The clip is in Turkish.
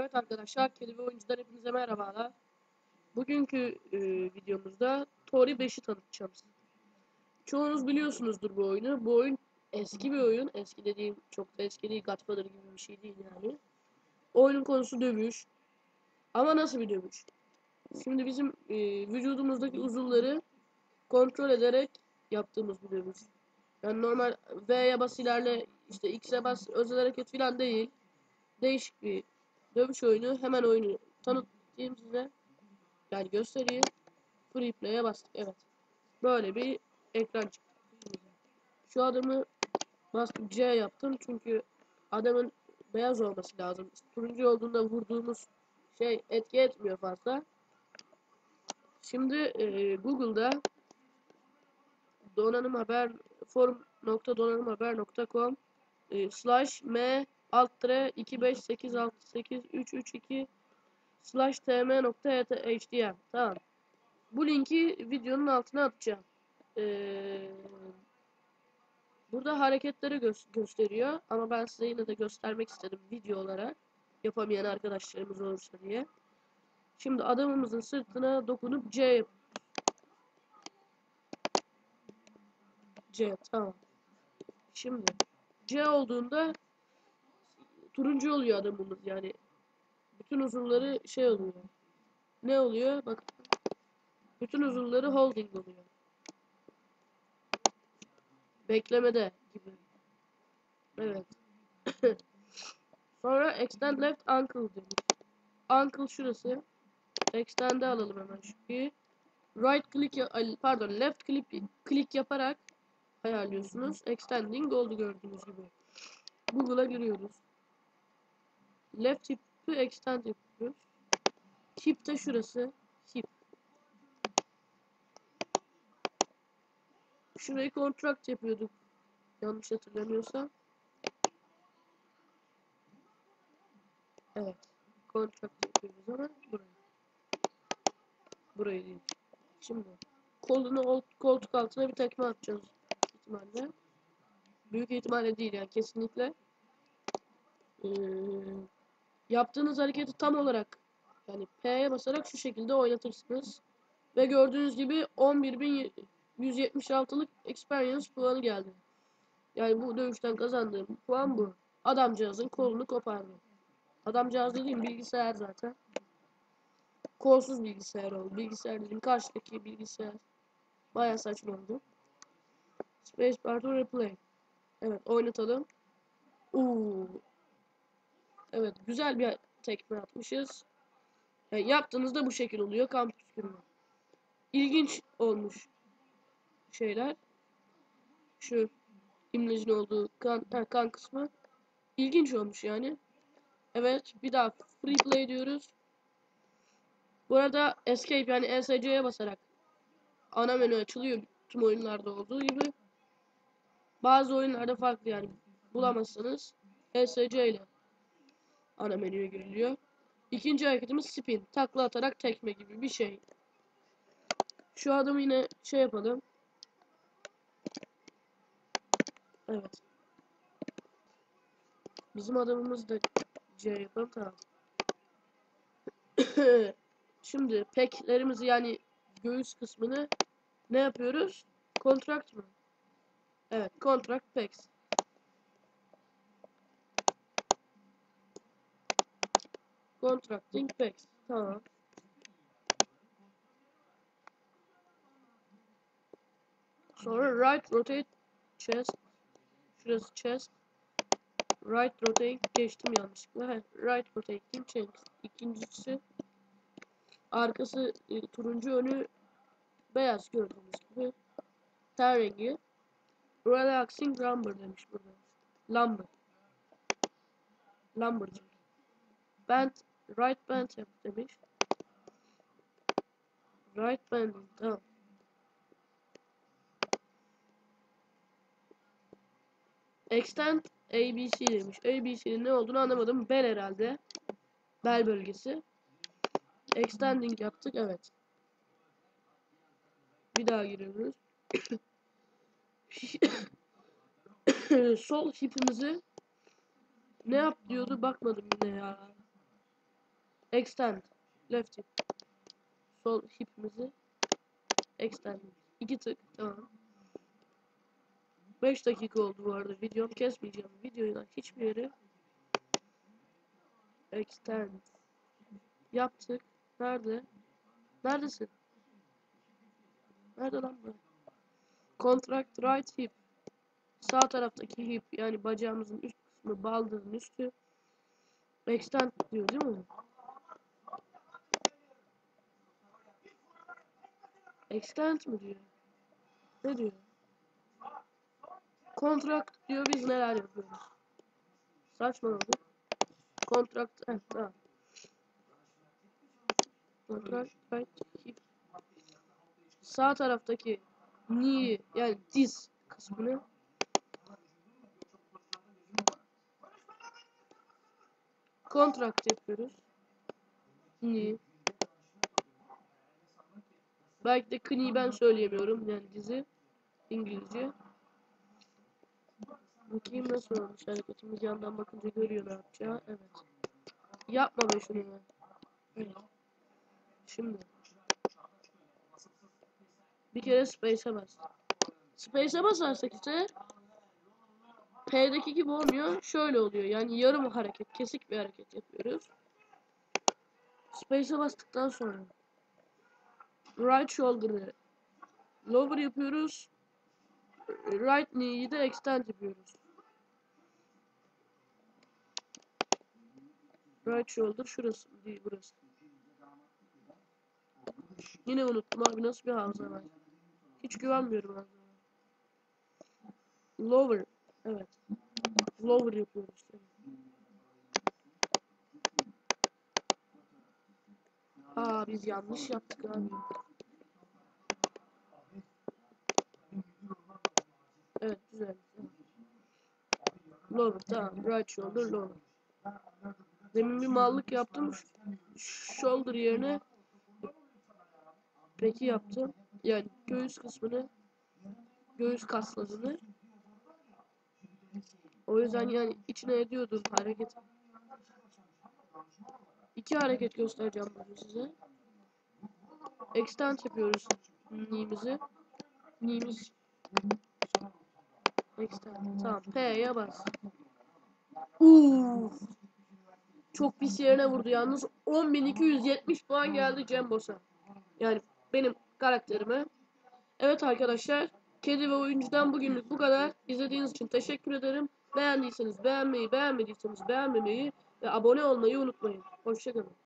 Evet arkadaşlar, Kedi ve Oyuncu'dan hepinize merhabalar. Bugünkü e, videomuzda Tori 5'i tanıtacağım size. Çoğunuz biliyorsunuzdur bu oyunu. Bu oyun eski bir oyun. Eski dediğim çok da eski değil, Godfather gibi bir şey değil yani. Oyunun konusu dövüş. Ama nasıl bir dövüş? Şimdi bizim e, vücudumuzdaki uzuvları kontrol ederek yaptığımız bir dövüş. Yani normal V'ye bas ilerle, işte X'e bas özel hareket falan değil. Değişik bir dövüş oyunu. Hemen oyunu tanıtayım size. Yani göstereyim. Free play'e bastık. Evet. Böyle bir ekran çıktı. Şu adamı bastım C yaptım çünkü adamın beyaz olması lazım. Turuncu olduğunda vurduğumuz şey etki etmiyor fazla. Şimdi e, Google'da donanım haber forum.donanımhaber.com e, slash m alt tire 258683332 slash tm.htm tamam. Bu linki videonun altına atacağım. Ee, burada hareketleri gö gösteriyor ama ben size yine de göstermek istedim video olarak yapamayan arkadaşlarımız olursa diye. Şimdi adamımızın sırtına dokunup C yap. C tamam. Şimdi C olduğunda turuncu oluyor adamımız yani. Bütün uzunları şey oluyor. Ne oluyor? Bak. Bütün uzunları holding oluyor. Beklemede gibi. Evet. Sonra extend left ankle demiş. Ankle şurası. Extend'e alalım hemen şurayı. Right click pardon left click click yaparak ayarlıyorsunuz. Extending oldu gördüğünüz gibi. Google'a giriyoruz. Left hip'i extend yapıyoruz. Hip de şurası. Hip. Şurayı contract yapıyorduk. Yanlış hatırlamıyorsam. Evet. Contract yapıyoruz ama burayı. Burayı değil. Şimdi kolunu koltuk altına bir tekme atacağız ihtimalle. Büyük ihtimalle değil yani kesinlikle. Ee, yaptığınız hareketi tam olarak yani P'ye basarak şu şekilde oynatırsınız. Ve gördüğünüz gibi 11.176'lık experience puanı geldi. Yani bu dövüşten kazandığım puan bu. Adamcağızın kolunu kopardı. Adamcağız dediğim bilgisayar zaten. Kolsuz bilgisayar oldu. Bilgisayar dediğim karşıdaki bilgisayar. Baya saçma oldu. Space bar to replay. Evet oynatalım. Uuu. Evet güzel bir tekme atmışız. Yani yaptığınızda bu şekil oluyor kampüs günü. İlginç olmuş şeyler. Şu imlacın olduğu kan, ha, kan kısmı. İlginç olmuş yani. Evet bir daha free play diyoruz. Bu arada escape yani ESC'ye basarak ana menü açılıyor tüm oyunlarda olduğu gibi. Bazı oyunlarda farklı yani bulamazsanız ESC ile ana menüye giriliyor. İkinci hareketimiz spin. Takla atarak tekme gibi bir şey. Şu adamı yine şey yapalım. Evet. Bizim adamımız da C yapalım tamam. Şimdi peklerimizi yani göğüs kısmını ne yapıyoruz? Kontrakt mı? Evet, contract packs. Contracting packs. Tamam. Sonra right rotate chest. Şurası chest. Right rotate geçtim yanlışlıkla. Right rotating chest. İkincisi arkası e, turuncu önü beyaz gördüğünüz gibi. Ten rengi. Relaxing lumber demiş burada. Lumber. Lumbercı. Band, right band yap demiş. Right band, tamam. Extend ABC demiş. ABC'nin ne olduğunu anlamadım. Bel herhalde. Bel bölgesi. Extending yaptık, evet. Bir daha giriyoruz. Sol hipimizi ne yap diyordu bakmadım yine ya. Extend. Left hip. Sol hipimizi extend. İki tık. Tamam. 5 dakika oldu bu arada. Videomu kesmeyeceğim. Videoyu hiçbir yere extend. Yaptık. Nerede? Neredesin? Nerede lan bu? Contract right hip. Sağ taraftaki hip yani bacağımızın üst kısmı baldırın üstü. Extend diyor değil mi? Extend mi diyor? Ne diyor? Contract diyor biz neler yapıyoruz? Saçmaladı. Contract eh, tamam. Contract right. Sağ taraftaki knee yani diz kısmını Contract yapıyoruz. Knee. Belki de knee ben söyleyemiyorum yani dizi İngilizce. Bakayım nasıl olmuş hareketimiz yandan bakınca görüyor ne yapacağı. Evet. Yapma be şunu ya. Evet. Şimdi. Bir kere space'e bas. Space'e basarsak ise P'deki gibi olmuyor. Şöyle oluyor. Yani yarım hareket, kesik bir hareket yapıyoruz. Space'e bastıktan sonra right shoulder'ı lower yapıyoruz. Right knee'yi de extend yapıyoruz. Right shoulder şurası değil burası. Yine unuttum abi nasıl bir hafıza var. Hiç güvenmiyorum abi. Lower. Evet. Lower yapıyoruz. Aa biz yanlış yaptık abi. Evet güzel. Lower tamam. Right shoulder lower. Demin bir mallık yaptım. Shoulder yerine peki yaptım. Yani göğüs kısmını göğüs kaslarını o yüzden yani içine ediyordum hareket. İki hareket göstereceğim bugün size. Extend yapıyoruz knee'mizi. Knee'miz Extend. Tamam. P'ye bas. Uuu. Çok pis yerine vurdu yalnız. 10.270 puan geldi Cembos'a. Yani benim karakterime. Evet arkadaşlar. Kedi ve oyuncudan bugünlük bu kadar. İzlediğiniz için teşekkür ederim. Beğendiyseniz beğenmeyi, beğenmediyseniz beğenmemeyi ve abone olmayı unutmayın. Hoşçakalın.